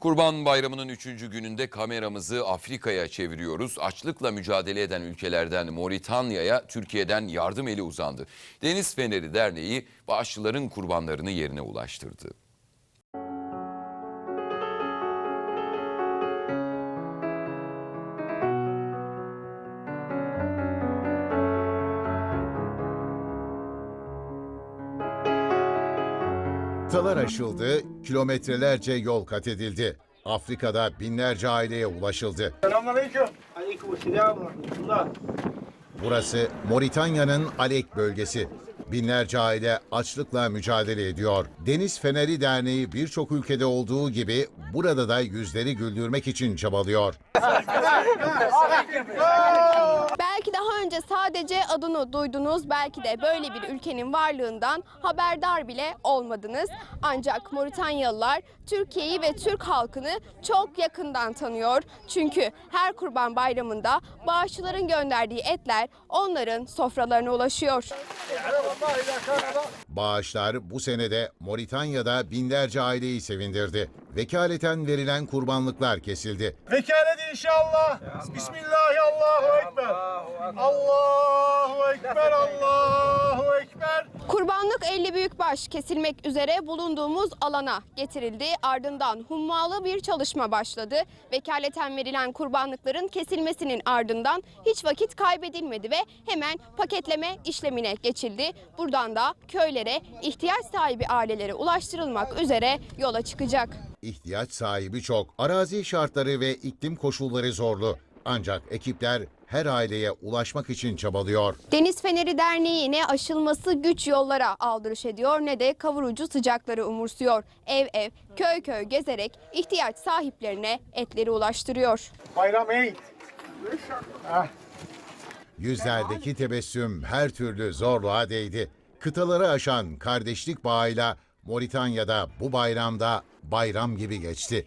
Kurban Bayramı'nın 3. gününde kameramızı Afrika'ya çeviriyoruz. Açlıkla mücadele eden ülkelerden Moritanya'ya Türkiye'den yardım eli uzandı. Deniz Feneri Derneği bağışçıların kurbanlarını yerine ulaştırdı. Kıtalar aşıldı, kilometrelerce yol kat edildi. Afrika'da binlerce aileye ulaşıldı. Selamünaleyküm. Aleykümselam. Burası Moritanya'nın Alek bölgesi. Binlerce aile açlıkla mücadele ediyor. Deniz Feneri Derneği birçok ülkede olduğu gibi burada da yüzleri güldürmek için çabalıyor. Önce sadece adını duydunuz, belki de böyle bir ülkenin varlığından haberdar bile olmadınız. Ancak Moritanyalılar Türkiye'yi ve Türk halkını çok yakından tanıyor. Çünkü her kurban bayramında bağışçıların gönderdiği etler onların sofralarına ulaşıyor. Bağışlar bu senede Moritanya'da binlerce aileyi sevindirdi. Vekaleten verilen kurbanlıklar kesildi. Vekalet inşallah. Bismillahi Allahu Ekber. Allahu Ekber, Allahu Ekber. Kurbanlık 50 büyükbaş kesilmek üzere bulunduğumuz alana getirildi. Ardından hummalı bir çalışma başladı. Vekaleten verilen kurbanlıkların kesilmesinin ardından hiç vakit kaybedilmedi ve hemen paketleme işlemine geçildi. Buradan da köylere ihtiyaç sahibi ailelere ulaştırılmak üzere yola çıkacak. İhtiyaç sahibi çok. Arazi şartları ve iklim koşulları zorlu. Ancak ekipler her aileye ulaşmak için çabalıyor. Deniz Feneri Derneği ne aşılması güç yollara aldırış ediyor ne de kavurucu sıcakları umursuyor. Ev ev, köy köy gezerek ihtiyaç sahiplerine etleri ulaştırıyor. Bayram Eid. Yüzlerdeki tebessüm her türlü zorluğa değdi. Kıtaları aşan kardeşlik bağıyla Moritanya'da bu bayramda bayram gibi geçti.